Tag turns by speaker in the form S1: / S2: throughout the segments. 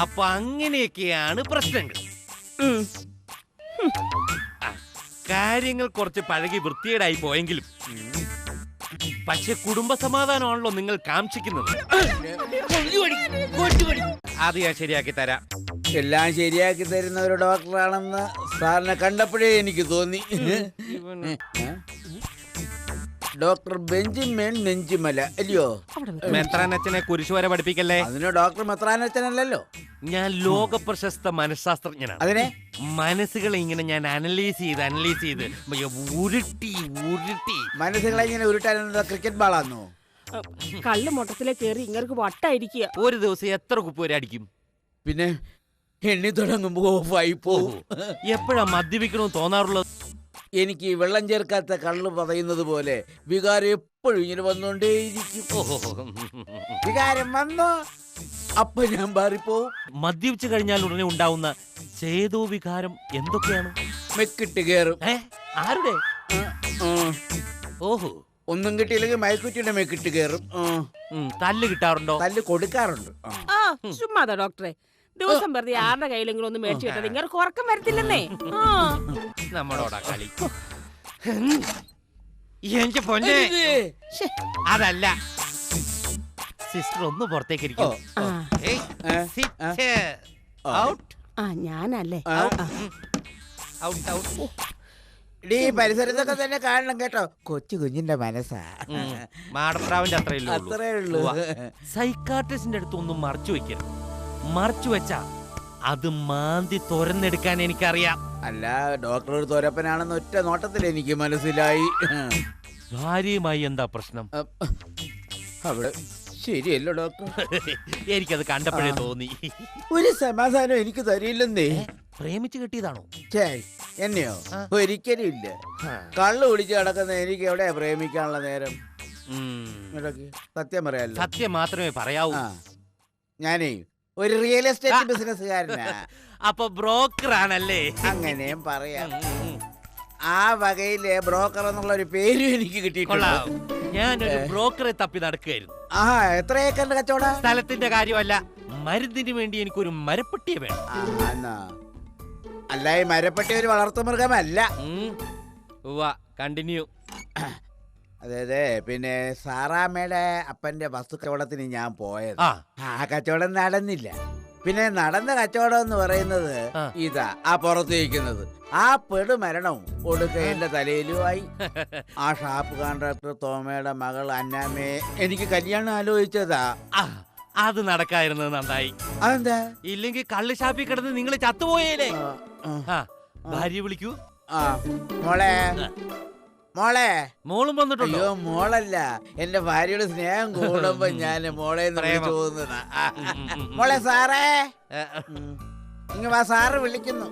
S1: അപ്പൊ അങ്ങനെയൊക്കെയാണ് പ്രശ്നങ്ങൾ. ആ, കാര്യങ്ങൾ കുറച്ച് പഴകി വൃത്തികേടായി പോയെങ്കിലും പക്ഷെ കുടുംബ സമാധാനമാണല്ലോ നിങ്ങൾ കാക്ഷിക്കുന്നത്. അത് ഞാൻ ശരിയാക്കി തരാം.
S2: എല്ലാം ശരിയാക്കി തരുന്ന ഒരു ഡോക്ടറാണെന്ന് സാറിനെ കണ്ടപ്പോഴേ എനിക്ക് തോന്നി. ഏ? ഡോക്ടർ ബെഞ്ചിമേൻ നെഞ്ചിമല അല്ലയോ?
S1: മെത്രാനച്ഛനെ കുരിശുവരെ പഠിപ്പിക്കല്ലേ?
S2: അതിന് ഡോക്ടർ മെത്രാനച്ചനല്ലല്ലോ.
S1: ഞാൻ ലോക പ്രശസ്ത മനഃശാസ്ത്രജ്ഞനാണ്. അതിനെ? മനസ്സുകളെ ഇങ്ങനെ ഞാൻ അനലൈസ് ചെയ്ത് അനലൈസ് ചെയ്ത് ഉരുട്ടി ഉരുട്ടി.
S2: മനസ്സുകളെ ഇങ്ങനെ ഉരുട്ടാൻ ക്രിക്കറ്റ് ബാളാന്നോ
S3: കള്ള് മൊട്ടത്തിലെ കയറി ഇങ്ങർക്ക് വട്ടായിരിക്കുക.
S1: ഒരു ദിവസം എത്ര കുപ്പ് വരെ അടിക്കും?
S2: പിന്നെ എണ്ണി തുടങ്ങുമ്പോ ഓഫായി പോകും
S1: എപ്പോഴാ മദ്യപിക്കണമെന്ന് തോന്നാറുള്ളത്?
S2: എനിക്ക് ഈ വെള്ളം ചേർക്കാത്ത കള്ള് പറയുന്നത് പോലെ വികാരം എപ്പോഴും ഇങ്ങനെ വന്നുകൊണ്ടേയിരിക്കും വികാരം വന്നോ? അപ്പൊ ഞാൻ മാറിപ്പോവും
S1: മദ്യപിച്ചു കഴിഞ്ഞാൽ ഉടനെ ഉണ്ടാവുന്ന ചേതോ വികാരം എന്തൊക്കെയാണ്?
S2: മെക്കിട്ട് കേറും.
S1: ഏ? ആരുടെ. ഓഹോ.
S2: ഒന്നും കിട്ടിയില്ലെങ്കിൽ മയക്കുറ്റിയുടെ മെക്കിട്ട് കേറും. ആ.
S1: ഉം, തല്ല് കിട്ടാറുണ്ടോ?
S2: തല്ല് കൊടുക്കാറുണ്ട്. ആ.
S3: ആ ചുമ്മാതാ ഡോക്ടറെ. ദിവസം വെറുതെ ആരുടെ കയ്യിലെങ്കിലും ഒന്ന് മേടിച്ചു കിട്ടത് ഇങ്ങനെ ഉറക്കം വരത്തില്ലെന്നേ. ആ.
S1: നമ്മളോടാ കളി. എന്റെ പൊന്നെ.
S3: ശ്ശെ.
S1: അതല്ല. സിസ്റ്റർ ഒന്ന് പുറത്തേക്ക് ഇരിക്കും.
S3: ആ,
S1: ഏയ്,
S2: ഏ,
S1: sit,
S2: ആ.
S1: out,
S3: ആ ഞാനല്ലേ.
S2: ആ.
S3: ആ.
S1: out, out.
S2: ഇടീ പരിസരത്തൊക്കെ തന്നെ കാണണം കേട്ടോ. കൊച്ചു കുഞ്ഞിന്റെ മനസ്സാ.
S1: ഉം, മാടപ്രാവിന്റെ അത്രയല്ലേ ഉള്ളൂ.
S2: അത്രേ ഉള്ളൂ.
S1: ഉവ്വ. സൈക്കാട്രിസ്റ്റിന്റെ അടുത്ത് ഒന്നും മറച്ചു വെക്കരുത്. മറച്ചു വെച്ച. അത് മാന്തി തുരന്നെടുക്കാൻ എനിക്കറിയാം.
S2: അല്ല ഡോക്ടർ ഒരു തുരപ്പനാണെന്ന് ഒറ്റ നോട്ടത്തിൽ എനിക്ക് മനസ്സിലായി.
S1: ഭാര്യയുമായി എന്താ പ്രശ്നം?
S2: അവിടെ ശരിയല്ലോ ഡോക്ടർ.
S1: എനിക്കത് കണ്ടപ്പോഴേ തോന്നി.
S2: ഒരു സമാധാനം എനിക്ക് തരില്ലെന്നേ.
S1: പ്രേമിച്ച് കിട്ടിയതാണോ?
S2: ഛേ, എന്നെയോ. ഒരിക്കലും ഇല്ല. കള്ളു കുടിച്ച് കിടക്കുന്ന എനിക്ക് എവിടെ പ്രേമിക്കാനുള്ള നേരം. സത്യം പറയാലോ.
S1: സത്യം മാത്രമേ പറയാവൂ.
S2: ഞാനേ ഒരു റിയൽ എസ്റ്റേറ്റ് ബിസിനസ്സുകാരനാ
S1: അപ്പൊ ബ്രോക്കർ ആണല്ലേ
S2: അങ്ങനെയും പറയാം. ആ വകയിലെ ബ്രോക്കർ എന്നുള്ള ഒരു പേരും എനിക്ക് കിട്ടിയിട്ടുണ്ട്.
S1: ഞാൻ ഞാനൊരു ബ്രോക്കറെ തപ്പി നടക്കുകയായിരുന്നു.
S2: ആ എത്ര ഏക്കറിന്റെ കച്ചവട?
S1: സ്ഥലത്തിന്റെ കാര്യമല്ല മരുന്നിന് വേണ്ടി എനിക്കൊരു മരപ്പെട്ടിയെ വേണം.
S2: അല്ല ഈ മരപ്പെട്ടി ഒരു വളർത്തു മൃഗമല്ല.
S1: കണ്ടിന്യൂ
S2: അതെ അതെ പിന്നെ സാറാമ്മയുടെ അപ്പന്റെ വസ്തു കച്ചവടത്തിന് ഞാൻ പോയത്.
S1: ആ.
S2: ആ കച്ചവടം നടന്നില്ല. പിന്നെ നടന്ന കച്ചവടം എന്ന് പറയുന്നത്
S1: ആ.
S2: ഇതാ ആ പുറത്തേക്കുന്നത്. ആ പെടുമരണവും ഒടുക്ക എന്റെ തലയിലുമായി. ആ ഷാപ്പ് കോൺട്രാക്ടർ തോമയുടെ മകൾ അന്നാമ്മയെ എനിക്ക് കല്യാണം ആലോചിച്ചതാ.
S1: ആ, അത് നടക്കായിരുന്നത് നന്നായി.
S2: അതെന്താ?
S1: ഇല്ലെങ്കിൽ കള്ള് ഷാപ്പിൽ കിടന്ന് നിങ്ങൾ ചത്തുപോയേലേ
S2: ആ, ആ,
S1: ആ ഭാര്യ വിളിക്കൂ.
S2: ആ മോളെ. മോളെ.
S1: മോളും വന്നിട്ടുണ്ടോ?
S2: അയ്യോ മോളല്ല. എന്റെ ഭാര്യയുടെ സ്നേഹം കൂടുമ്പോ ഞാൻ മോളെ. പോകുന്നതാ. മോളെ സാറേ. ഇങ്ങ വാ സാറ് വിളിക്കുന്നു.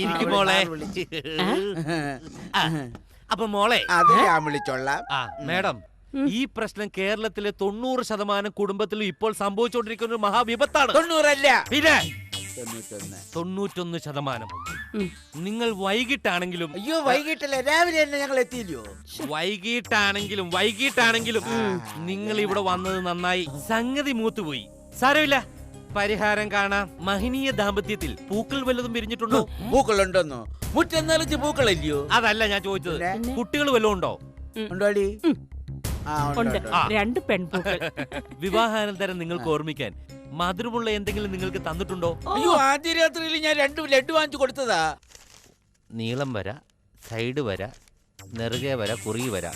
S1: ഇരിക്കും മോളെ. അപ്പൊ മോളെ
S2: അത് ഞാൻ വിളിച്ചോളാം.
S1: ആ മേഡം ഈ പ്രശ്നം കേരളത്തിലെ തൊണ്ണൂറ് ശതമാനം കുടുംബത്തിലും ഇപ്പോൾ സംഭവിച്ചുകൊണ്ടിരിക്കുന്ന ഒരു മഹാവിപത്താണ്.
S2: തൊണ്ണൂറല്ല.
S1: പിന്നെ?
S2: തൊണ്ണൂറ്റൊന്ന്.
S1: ശതമാനം നിങ്ങൾ വൈകിട്ടാണെങ്കിലും
S2: അയ്യോ വൈകിട്ടല്ല. രാവിലെ തന്നെ ഞങ്ങൾ എത്തിയില്ലയോ?
S1: വൈകിട്ടാണെങ്കിലും വൈകിട്ടാണെങ്കിലും നിങ്ങൾ ഇവിടെ വന്നത് നന്നായി. സംഗതി മൂത്തുപോയി. സാരമില്ല. പരിഹാരം കാണാം. മഹനീയ ദാമ്പത്യത്തിൽ പൂക്കൾ വല്ലതും വിരിഞ്ഞിട്ടുണ്ടോ?
S2: പൂക്കളുണ്ടെന്നോ? മുറ്റെന്നാലും പൂക്കൾ പൂക്കളില്ലയോ?
S1: അതല്ല ഞാൻ ചോദിച്ചത്. കുട്ടികൾ വല്ലതും ഉണ്ടോ?
S2: ഉണ്ടോടി.
S3: രണ്ട് പെൺപൂക്കൾ.
S1: വിവാഹാനന്തരം നിങ്ങൾക്ക് ഓർമ്മിക്കാൻ മധുരമുള്ള എന്തെങ്കിലും നിങ്ങൾക്ക് തന്നിട്ടുണ്ടോ?
S2: അയ്യോ ആദ്യ രാത്രിയിൽ ഞാൻ രണ്ട് ലഡു വാങ്ങിച്ചു കൊടുത്തതാ.
S1: നീളം വര സൈഡ് വര നെറുകെ വര കുറി വര.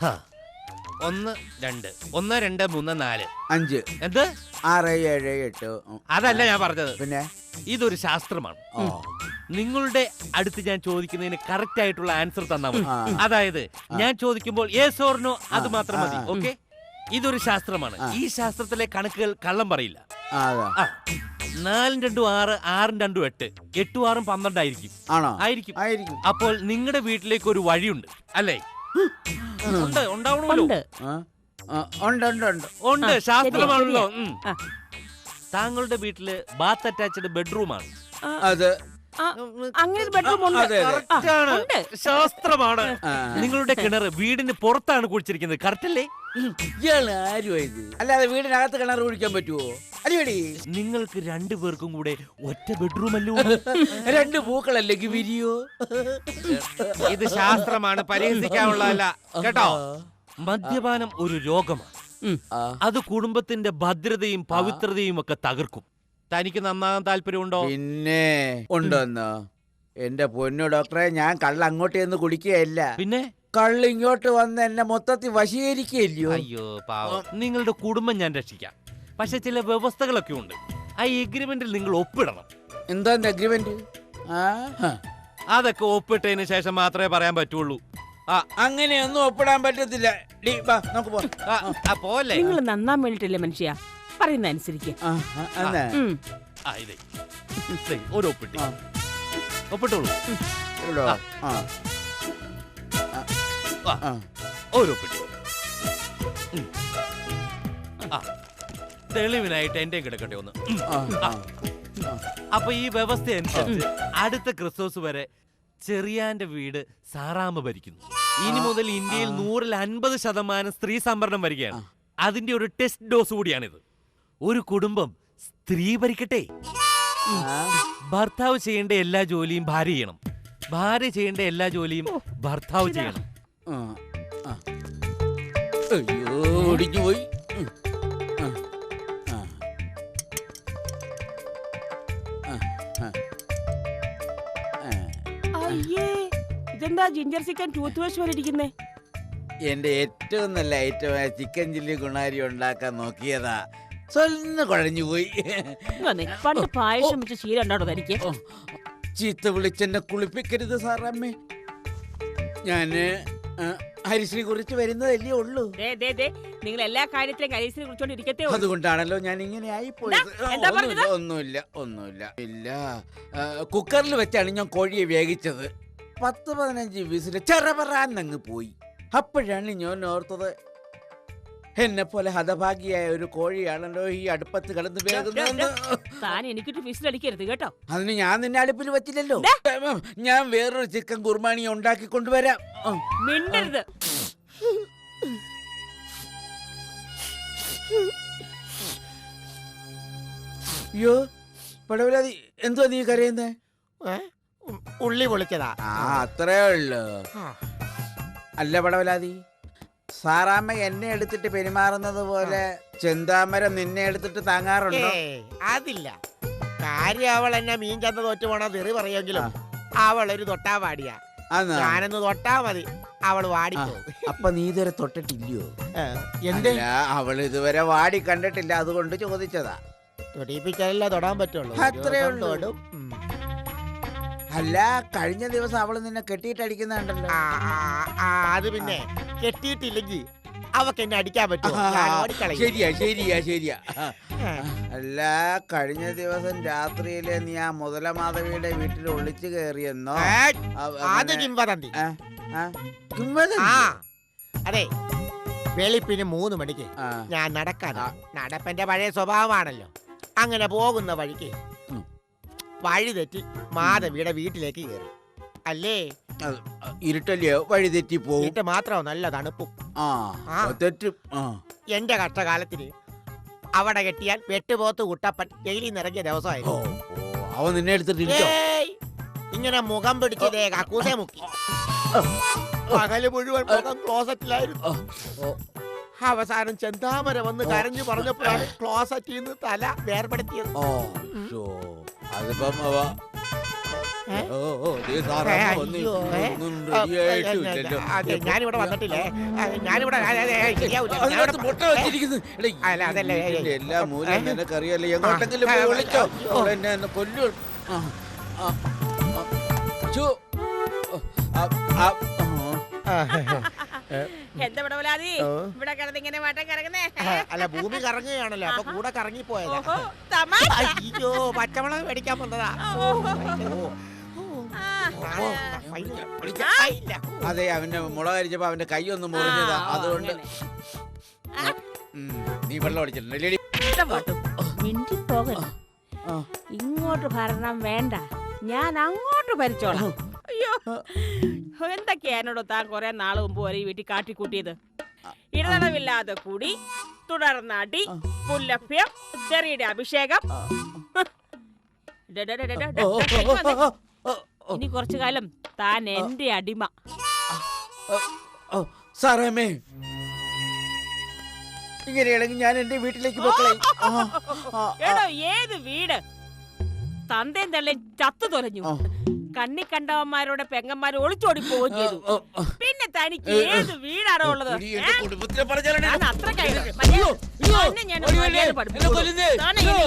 S1: ഹാ. ഒന്ന് രണ്ട്. ഒന്ന് രണ്ട് മൂന്ന് നാല്.
S2: അഞ്ച്.
S1: എന്ത്?
S2: ആറ് ഏഴ് എട്ട്.
S1: അതല്ല ഞാൻ പറഞ്ഞത്.
S2: പിന്നെ?
S1: ഇതൊരു ശാസ്ത്രമാണ്. നിങ്ങളുടെ അടുത്ത് ഞാൻ ചോദിക്കുന്നതിന് കറക്റ്റ് ആയിട്ടുള്ള ആൻസർ തന്നാൽ മതി. അതായത് ഞാൻ ചോദിക്കുമ്പോൾ ഏ സോർണോ അത് മാത്രം മതി. ഓക്കെ ഇതൊരു ശാസ്ത്രമാണ്. ഈ ശാസ്ത്രത്തിലെ കണക്കുകൾ കള്ളം പറയില്ല.
S2: ആ,
S1: നാലും രണ്ടും ആറ് ആറും രണ്ടും എട്ട്. എട്ടും ആറും പന്ത്രണ്ടായിരിക്കും
S2: ആണോ?
S1: ആയിരിക്കും.
S2: ആയിരിക്കും.
S1: അപ്പോൾ നിങ്ങളുടെ വീട്ടിലേക്ക് ഒരു വഴിയുണ്ട്. അല്ലേ? ഉണ്ട് ഉണ്ടാവണമല്ലോ.
S3: ഉണ്ട്.
S2: ആ, ആ, ഉണ്ട് ഉണ്ട് ഉണ്ട്.
S1: ഉണ്ട്
S3: ആ,
S1: ശാസ്ത്രമാണല്ലോ. ഉം. താങ്കളുടെ വീട്ടിൽ ബാത്ത് അറ്റാച്ച്ഡ് ബെഡ്റൂമാണ്.
S2: അത്
S3: അങ്ങനെ ഒരു ബെഡ്റൂം ഉണ്ട്.
S1: ശാസ്ത്രമാണ്. നിങ്ങളുടെ കിണർ വീടിന് പുറത്താണ് കുഴിച്ചിരിക്കുന്നത്. കറക്റ്റ് അല്ലേ
S2: ഇയാൾ ആരുമാ ഇത്? അല്ലാതെ വീടിനകത്ത് കിണർ കുഴിക്കാൻ പറ്റുമോ അടിപൊളി
S1: നിങ്ങൾക്ക് രണ്ടു പേർക്കും കൂടെ ഒറ്റ ബെഡ്റൂം അല്ലോ
S2: രണ്ട് പൂക്കളല്ലെങ്കിൽ വിരിയോ
S1: ഇത് ശാസ്ത്രമാണ്. പരിഹസിക്കാനുള്ളതല്ല കേട്ടോ? മദ്യപാനം ഒരു രോഗമാണ്. അത് കുടുംബത്തിന്റെ ഭദ്രതയും പവിത്രതയും ഒക്കെ തകർക്കും. തനിക്ക് നന്നാകാൻ താല്പര്യമുണ്ടോ?
S2: പിന്നെ ഉണ്ടോന്ന്? എന്റെ പൊന്നു ഡോക്ടറെ ഞാൻ കള്ള അങ്ങോട്ട് ചെന്ന് കുടിക്കുകയല്ല.
S1: പിന്നെ?
S2: കള്ള് ഇങ്ങോട്ട് വന്ന് എന്നെ മൊത്തത്തിൽ വശീകരിക്കുകയല്ലോ
S1: അയ്യോ പാവം. നിങ്ങളുടെ കുടുംബം ഞാൻ രക്ഷിക്കാം. പക്ഷെ ചില വ്യവസ്ഥകളൊക്കെ ഉണ്ട്. ആ എഗ്രിമെന്റിൽ നിങ്ങൾ ഒപ്പിടണം.
S2: എന്താ അഗ്രിമെന്റ്
S1: അതൊക്കെ ഒപ്പിട്ടതിന് ശേഷം മാത്രമേ പറയാൻ പറ്റുള്ളൂ. ആ
S2: അങ്ങനെയൊന്നും ഒപ്പിടാൻ പറ്റത്തില്ല.
S1: പോലെ
S3: നിങ്ങൾ നന്നാൻ വേണ്ടിട്ടില്ലേ മനുഷ്യ? പറയുന്ന അനുസരിക്ക
S2: ആ, ആ.
S1: ആ ഇതേ ദേ, ഒരു ഒപ്പിട്ടി
S2: ആ.
S1: ഒപ്പിട്ടോളൂ
S2: ഇവിടോ?
S1: ആ.
S2: ആ.
S1: ആ.
S2: ആ.
S1: ഒരു ഒപ്പിട്ടി ഉം. ആ തെളിവിനായിട്ട് എന്റെ കിടക്കട്ടെ ഒന്ന് ഉം.
S2: ആ, ആ.
S1: അപ്പൊ ഈ വ്യവസ്ഥ അനുസരിച്ച് അടുത്ത ക്രിസ്മസ് വരെ ചെറിയാന്റെ വീട് സാറാമ്മ ഭരിക്കുന്നു ഇനി മുതൽ ഇന്ത്യയിൽ നൂറിൽ അൻപത് ശതമാനം സ്ത്രീ സംവരണം വരികയാണ് അതിന്റെ ഒരു ടെസ്റ്റ് ഡോസ് കൂടിയാണിത് ഒരു കുടുംബം സ്ത്രീ ഭരിക്കട്ടെ. ഭർത്താവ് ചെയ്യേണ്ട എല്ലാ ജോലിയും ഭാര്യ ചെയ്യണം. ഭാര്യ ചെയ്യേണ്ട എല്ലാ ജോലിയും ഭർത്താവ് ചെയ്യണം.
S2: അയ്യോ ഒടിഞ്ഞു പോയി.
S3: ഇതെന്താ ജിഞ്ചർ ചിക്കൻ ടൂത്ത് വാഷ് പോലെ ഇരിക്കുന്നേ?
S2: എന്റെ ഏറ്റവും നല്ല ഐറ്റമായ ചിക്കൻ ചില്ലി ഗുണാരി ഉണ്ടാക്കാൻ നോക്കിയതാ. സ്വന്ന് കുഴഞ്ഞു പോയി.
S3: പണ്ട് പായസം വെച്ച ശീലം ഉണ്ടോ തനിക്ക്?
S2: ചീത്ത വിളിച്ചെന്നെ കുളിപ്പിക്കരുത് സാറമ്മേ. ഞാൻ ഹരിശ്രീ കുറിച്ച് വരുന്നതല്ലേ ഉള്ളൂ.
S3: നിങ്ങൾ എല്ലാ കാര്യത്തിലും ഹരിശ്രീ കുറിച്ചോണ്ടിരിക്കത്തേ.
S2: അതുകൊണ്ടാണല്ലോ ഞാൻ ഇങ്ങനെ
S3: ആയി പോയത്
S2: ഒന്നുമില്ല ഒന്നുമില്ല ഇല്ല കുക്കറിൽ വെച്ചാണ് ഞാൻ കോഴിയെ വേഗിച്ചത് പത്ത് പതിനഞ്ച് വിസിൽ ചെറപറാന്നങ്ങ് പോയി. അപ്പോഴാണ് ഞാൻ ഓർത്തത് എന്നെ പോലെ ഹതഭാഗിയായ ഒരു കോഴിയാണല്ലോ ഈ അടുപ്പത്ത് കിടന്ന് വേകുന്നതെന്ന്.
S3: താൻ എനിക്കിട്ട് വിസിലടിക്കരുത് കേട്ടോ.
S2: അതിന് ഞാൻ നിന്നെ അടുപ്പിൽ വച്ചില്ലല്ലോ. ഞാൻ വേറൊരു ചിക്കൻ കുർബാനി ഉണ്ടാക്കി കൊണ്ടുവരാം.
S3: മിണ്ടരുത്.
S2: അയ്യോ പടവലാതി എന്തുവാ നീ കരയുന്നേ?
S4: ഉള്ളി പൊളിച്ചതാ.
S2: ആ അത്രേ ഉള്ളു. അല്ല പടവലാതി സാറാമ്മ എന്നെ എടുത്തിട്ട് പെരുമാറുന്നത് പോലെ ചെന്താമരം നിന്നെ എടുത്തിട്ട് താങ്ങാറുണ്ടോ?
S4: ഏയ്, അതില്ല. കാര്യം അവൾ എന്നെ മീൻ ചന്ത തോറ്റു പോണ തെറി പറയുമെങ്കിലും അവൾ ഒരു തൊട്ടാ പാടിയാ? ഞാനൊന്ന് തൊട്ടാ മതി. അവൾ വാടി
S2: അപ്പൊ നീ ഇതുവരെ തൊട്ടിട്ടില്ലയോ?
S4: എന്ത്?
S2: അല്ല, അവൾ ഇതുവരെ വാടി കണ്ടിട്ടില്ല അതുകൊണ്ട് ചോദിച്ചതാ.
S4: തൊടിയിപ്പിച്ചാലല്ലേ തൊടാൻ പറ്റുള്ളൂ.
S2: അത്രേ
S4: ഒരു ദിവസം
S2: ഉള്ളൂ.
S4: തൊടും. ഉം.
S2: അല്ല കഴിഞ്ഞ ദിവസം അവൾ നിന്നെ കെട്ടിയിട്ടടിക്കുന്നുണ്ടല്ലോ.
S4: അത് പിന്നെ കെട്ടിയിട്ടില്ലെങ്കിൽ അവക്ക് എന്നെ അടിക്കാൻ പറ്റും.
S2: ശരിയാ ശരിയാ ശരിയാ. അല്ല കഴിഞ്ഞ ദിവസം രാത്രിയിൽ നീ ആ മുതലമാധവിയുടെ വീട്ടിൽ ഒളിച്ചു കയറിയെന്നോ?
S4: അത് കിംവദന്തി. അതെ. വെളുപ്പിന് മൂന്ന് മണിക്ക് ഞാൻ നടക്കാതെ നടപ്പന്റെ പഴയ സ്വഭാവമാണല്ലോ. അങ്ങനെ പോകുന്ന വഴിക്ക്. വഴി തെറ്റി മാധവിയുടെ വീട്ടിലേക്ക് കയറി അല്ലേ?
S2: ഇരുട്ടല്ലേ? വഴിതെറ്റി വഴി തെറ്റി പോകും
S4: വീട്ട് മാത്രം നല്ല തണുപ്പും.
S2: ആ
S4: ആ.
S2: തെറ്റും. ആ.
S4: എന്റെ കഷ്ടകാലത്തിന് അവിടെ കെട്ടിയാൽ വെട്ടുപോത്ത് കുട്ടപ്പൻ ജയിലിൽ നിറങ്ങിയ
S2: ഓ,
S4: ദിവസമായിരുന്നു.
S2: ഓ, അവൻ നിന്നെ എടുത്തിട്ടിരിക്കോ?
S4: ഏയ്! ഇങ്ങനെ മുഖം പിടിച്ചതേ കക്കൂസെ മുക്കി. പകൽ മുഴുവൻ മുഖം ക്ലോസറ്റിലായിരുന്നു. അവസാനം ചെന്താമര വന്ന് കരഞ്ഞു പറഞ്ഞപ്പോഴാണ് ക്ലോസറ്റിൽ നിന്ന് തല വേർപെടുത്തിയത്.
S2: ഓ ഷോ. അതിപ്പം അവ ഓ ഓ ദേ സാറേ, ഒന്നും- റെഡിയായിട്ടില്ലല്ലോ.
S4: അതെ, ഞാനിവിടെ വന്നിട്ടില്ലേ ഞാനിവിടെ അതെ.
S2: അതിനകത്ത് മുട്ട വെച്ചിരിക്കുന്നു. എടാ,
S4: അല്ല, അതല്ല, ഏയ്, ഏയ്.
S2: ഇതിന്റെ എല്ലാ മൂലം നിനക്കറിയാലോ എങ്ങോട്ടെങ്കിലും പോയി വിളിച്ചോ അവൾ എന്നെ എന്നെ കൊല്ലു ആ, ആ, ആ. ഛോ. ആ, ആ, ആ.
S3: എന്താ പടവലാതി
S4: ഓ.
S3: ഇവിടെ കിടന്ന് ഇങ്ങനെ വട്ടം
S4: അല്ല ഭൂമി കറങ്ങുകയാണല്ലോ അപ്പൊ കൂടെ കറങ്ങിപ്പോയതാ.
S3: ഓഹോ തമാശ.
S4: അയ്യോ പച്ചമുളക് മേടിക്കാൻ വന്നതാ.
S2: അതെ അവന്റെ മുളക് അരിച്ചപ്പോ അവന്റെ കൈ ഒന്ന് മുറിഞ്ഞതാ. അതുകൊണ്ട് നീ വെള്ളം അടിച്ചിട്ടുണ്ട്
S3: ഇഷ്ടപ്പെട്ടു മിണ്ടി പോകരുത്. ഇങ്ങോട്ട് ഭരണം വേണ്ട. ഞാൻ അങ്ങോട്ട് ഭരിച്ചോളാം. അയ്യോ. എന്തൊക്കെയാ എന്നോട് താൻ കുറെ നാൾ മുമ്പ് വരെ ഈ വീട്ടിൽ കാട്ടിക്കൂട്ടിയത്? ഇടതടവില്ലാതെ കൂടി തുടർന്ന് അടി പുല്ലഭ്യം ചെറിയുടെ അഭിഷേകം. ഇനി കുറച്ചു കാലം താൻ എന്റെ അടിമ.
S2: ഓ, ഇങ്ങനെയാണെങ്കിൽ ഞാൻ എന്റെ വീട്ടിലേക്ക്
S3: എടോ ഏത് വീട്? തന്തേം തള്ളേം ചത്തു തൊലഞ്ഞു. കണ്ണി കണ്ടവന്മാരുടെ പെങ്ങന്മാര് ഒളിച്ചോടി പോവുകയും ചെയ്തു. പിന്നെ തനിക്ക് ഏത് വീടാണോ ഉള്ളത്? ഞാൻ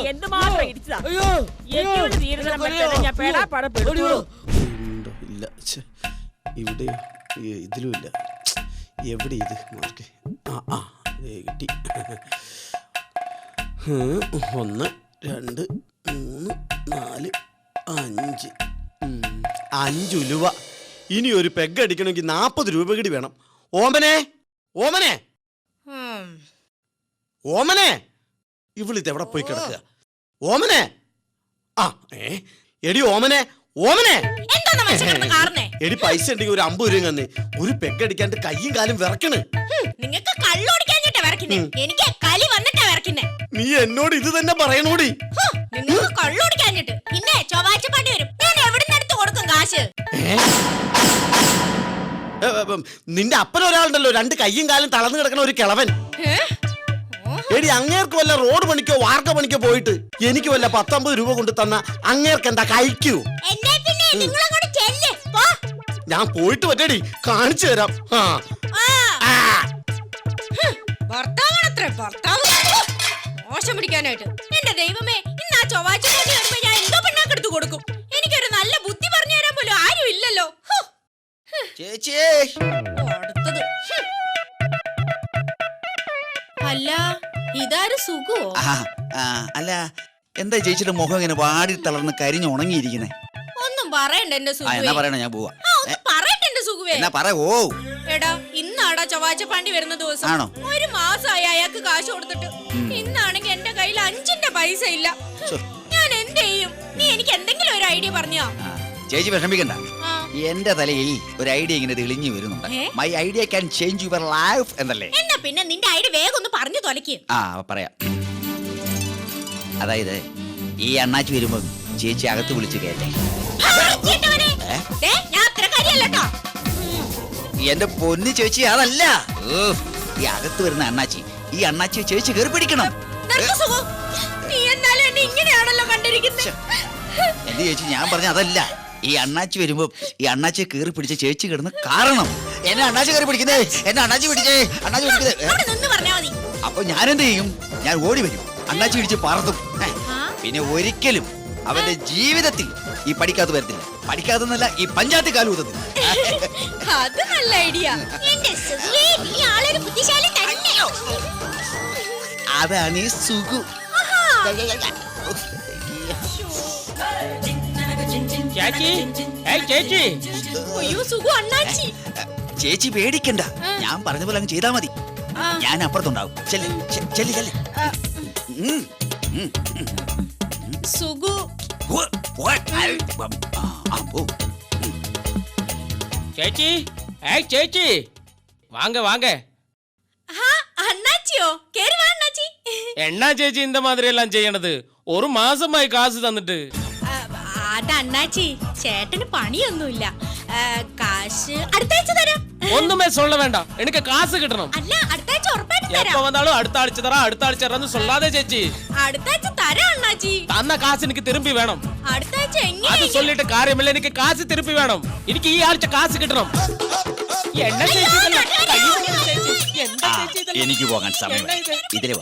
S3: എന്തുമാത്രം ഇടിച്ചതാ എനിക്ക് പേടാ
S5: ഇവിടെ ഇതിലുമില്ല എവിടെ ഇത്? മാർക്ക് ആ ആ. കിട്ടി. ഒന്ന് രണ്ട് മൂന്ന് നാല് അഞ്ച്. ഉം, അഞ്ച് ഇനി ഒരു പെഗ് അടിക്കണമെങ്കിൽ നാപ്പത് രൂപ കൂടി വേണം. ഓമനെ ഓമനെ. ഓമനെ. ഇവിളിത് എവിടെ പോയി കിടക്കുക? ഓമനെ. ആ ഏ എടി ഓമനെ ഓമനെ? എടി പൈസ ഉണ്ടെങ്കിൽ ഒരു അമ്പത് രൂപ തന്നെ. ഒരു പെഗ് അടിക്കാണ്ട് കയ്യും കാലും വിറക്കണ്.
S6: നിങ്ങൾക്ക് നിങ്ങക്ക് കള്ളോടിക്കാഞ്ഞിട്ടാ വിറക്കുന്നേ എനിക്ക് കലി വന്നിട്ടാ വിറക്കുന്നേ
S5: നീ എന്നോട് ഇത് തന്നെ പറയണോടി?
S6: നിങ്ങൾക്ക് കള്ളോടിക്കാഞ്ഞിട്ട്. പിന്നെ ചൊവ്വാഴ്ച പണി വരും. ഞാൻ കൊടുക്കും കാശ്
S5: നിന്റെ അപ്പൻ ഒരാളുണ്ടല്ലോ രണ്ട് കയ്യും കാലും തളർന്നു കിടക്കണ ഒരു കിളവൻ. എടി അങ്ങേർക്ക് വല്ല റോഡ് പണിക്കോ വാർക്ക പണിക്കോ പോയിട്ട് എനിക്ക് വല്ല പത്തൊമ്പത് രൂപ കൊണ്ട് തന്ന അങ്ങേർക്ക് എന്താ കഴിക്കൂ. ഞാൻ പോയിട്ട് പറ്റടി കാണിച്ചു തരാം. ആ.
S6: മോശം പിടിക്കാനായിട്ട്. എന്റെ ദൈവമേ ഇന്ന് ആ ചൊവ്വാഴ്ച ഞാൻ എന്തോ പിണ്ണാക്കെടുത്ത് കൊടുക്കും. എനിക്കൊരു നല്ല ബുദ്ധി ഇല്ലല്ലോ
S2: ചേച്ചി.
S6: അടുത്തത്. അല്ല ഇതാരും
S7: ആ, അല്ല എന്താ ചേച്ചിയുടെ മുഖം ഇങ്ങനെ വാടി തളർന്ന് കരിഞ്ഞു ഉണങ്ങിയിരിക്കുന്നേ?
S6: ഒന്നും പറയണ്ട എന്റെ
S7: എന്നാ പറയണ ഞാൻ പോവാ.
S6: പറയട്ടെ എന്റെ സുഖുവേ.
S7: എന്നാ പറ ഓ.
S6: എടാ ഇന്നാടാ ചൊവ്വാഴ്ച പണ്ടി വരുന്ന ദിവസം.
S7: ആണോ?
S6: ഒരു മാസമായി അയാൾക്ക് കാശ് കൊടുത്തിട്ട്. ഇന്നാണെങ്കിൽ എന്റെ കയ്യിൽ അഞ്ചിന്റെ പൈസ ഇല്ല. ഞാൻ എന്ത് ചെയ്യും? നീ എനിക്ക് എന്തെങ്കിലും ഒരു ഐഡിയ പറഞ്ഞോ?
S7: ചേച്ചി വിഷമിക്കണ്ട. എന്റെ തലയിൽ ഒരു ഐഡിയ ഇങ്ങനെ തെളിഞ്ഞു വരുന്നുണ്ട്.
S6: ഏ?
S7: My idea can change your life എന്നല്ലേ?
S6: എന്നാ പിന്നെ നിന്റെ ഐഡിയ വേഗം ഒന്ന് പറഞ്ഞു തൊലക്ക്.
S7: ആ പറയാം. അതായത് ഈ അണ്ണാച്ചി വരുമ്പോ ചേച്ചി അകത്ത് വിളിച്ച് കേട്ടെ. ഏ?
S6: ഞാൻ അത്ര
S7: എന്റെ പൊന്നു ചേച്ചി അതല്ല. ഓ, ഈ അകത്ത് വരുന്ന അണ്ണാച്ചി ഈ അണ്ണാച്ചി ചേച്ചി കയറി പിടിക്കണം.
S6: നീ എന്നാലും എന്നെ ഇങ്ങനെയാണല്ലോ കണ്ടിരിക്കുന്നത്
S7: എന്റെ ചേച്ചി ഞാൻ പറഞ്ഞ അതല്ല. ഈ അണ്ണാച്ചി വരുമ്പോ ഈ അണ്ണാച്ചി കയറി പിടിച്ച് ചേച്ചി കിടന്ന് കാരണം. എന്നെ അണ്ണാച്ചി കയറി പിടിക്കുന്നേ. എന്നെ അണ്ണാച്ചി പിടിച്ചേ. അണ്ണാച്ചി പിടിക്കുന്നേ?
S6: അവിടെ നിന്ന് പറഞ്ഞാ മതി.
S7: അപ്പൊ ഞാനെന്ത് ചെയ്യും? ഞാൻ ഓടി വരും. അണ്ണാച്ചി പിടിച്ച് പറത്തും. പിന്നെ ഒരിക്കലും അവന്റെ ജീവിതത്തിൽ ഈ പഠിക്കാത്ത വരത്തില്ല. പഠിക്കാതെന്നല്ല ഈ പഞ്ചായത്ത് കാലൂതത്തില്ല
S6: അത് നല്ല ഐഡിയ. എന്റെ സുഖേ നീ ആളൊരു ബുദ്ധിശാലി തന്നെയോ
S7: അതാണ് ഈ സുഖു.
S8: ചേച്ചി ഏയ് ചേച്ചി
S6: അയ്യോ സുഖു അണ്ണാച്ചി
S7: ചേച്ചി പേടിക്കണ്ട ഞാൻ പറഞ്ഞ പോലെ അങ്ങ് ചെയ്താ മതി
S6: ആ.
S7: ഞാൻ അപ്പുറത്തുണ്ടാവും ചെല്ല് ചെ- ചെല്ല് ചെല്ല് ഉം, ഉം.
S6: സുഖു
S7: ഓ, ഓ, ഐ, ഉം, ആ, ആ, പോ.
S8: ചേച്ചി ഏയ് ചേച്ചി வாங்க வாங்க
S6: ആ അണ്ണാച്ചിയോ കേറി വാ അണ്ണാച്ചി
S8: என்ன ചേച്ചി இந்த மாதிரி எல்லாம் ചെയ്യണത് ഒരു മാസമായി കാശ് തന്നിട്ട്
S6: എന്റെ അണ്ണാച്ചി ചേട്ടന് പണിയൊന്നുമില്ല. കാശ് അടുത്താഴ്ച തരാം.
S8: ഒന്നും சொல்ல വേണ്ട. എനിക്ക് കാശ് കിട്ടണം.
S6: അല്ല അടുത്താഴ്ച ഉറപ്പായിട്ട്
S8: ആഴ്ച
S6: തരാം
S8: അടുത്ത ആഴ്ച ஆழ்ச்சி தரா ചേച്ചി.
S6: അടുത്താഴ്ച തരാം അണ്ണാച്ചി.
S8: തന്ന കാശ് എനിക്ക് തിരുമ്പി വേണം.
S6: അടുത്താഴ്ച
S8: അത്
S6: എങ്ങനെ
S8: ചൊല്ലിട്ട് കാര്യമില്ല എനിക്ക് കാശ് തിരുമ്പി വേണം. എനിക്ക് ഈ ആഴ്ച കാശ് കിട്ടണം. എണ്ണ ചേച്ചി
S7: എനിക്ക് പോകാൻ സമയം? ഇതിലെ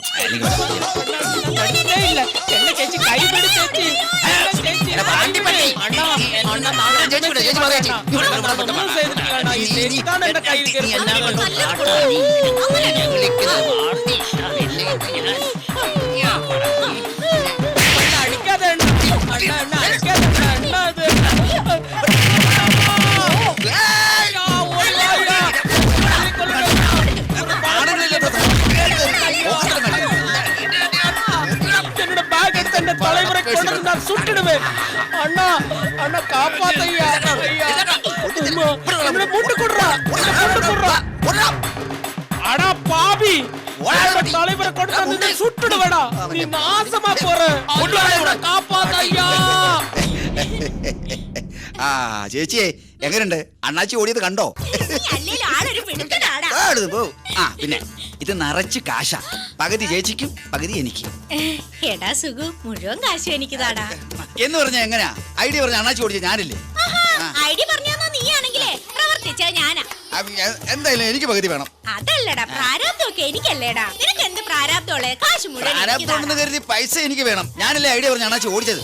S8: ചേച്ചി அண்ணா அண்ணா காப்பாத்தையா ஐயா அம்மா, என்னோட முண்டு குடுறா என்னோட முண்டு குடுறா அடா பாவி என்னோட தலைவரை கொண்டு வந்து சுட்டுடுவேடா நீ நாசமா போற உன்னை காப்பாத்தையா
S7: ആ ചേച്ചിയെ എങ്ങനെയുണ്ട് അണ്ണാച്ചി ഓടിയത് കണ്ടോ
S6: നീ അല്ലേലും ആളൊരു പിടുത്തനാടാ
S7: പോ. ആ പിന്നെ ഇത് നിറച്ച് കാശാ. പകുതി ചേച്ചിക്കും പകുതി എനിക്കും.
S6: എടാ സുഖു മുഴുവൻ കാശും എനിക്ക് താടാ
S7: എന്ന് പറഞ്ഞ എങ്ങനെയാ ഐഡിയ പറഞ്ഞ അണാച്ചു ഓടിച്ച ഞാനില്ലേ?
S6: ഐഡി പറഞ്ഞാ നീ ആണെങ്കിലേ പ്രവർത്തിച്ച ഞാനാ.
S7: എന്തായാലും എനിക്ക് പകുതി വേണം.
S6: അതല്ലടാ പ്രാരാബ്ദമൊക്കെ എനിക്കല്ലേടാ. നിനക്ക് എന്ത് പ്രാരാബ്ദമുള്ളേ? കാശ് മുഴുവൻ
S7: ആരാപ്തമുണ്ടെന്ന് കരുതി പൈസ എനിക്ക് വേണം. ഞാനല്ലേ ഐഡിയ പറഞ്ഞ അണാച്ചു ഓടിച്ചത്?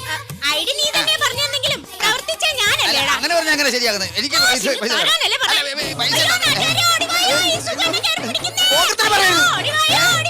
S6: ഐഡി നീ തന്നെ പറഞ്ഞെന്നെങ്കിലും പ്രവർത്തിച്ച ഞാനല്ലേടാ.
S7: അങ്ങനെ പറഞ്ഞാൽ അങ്ങനെ ശരിയാകുന്നത് എനിക്ക് പൈസ പൈസ വേണം.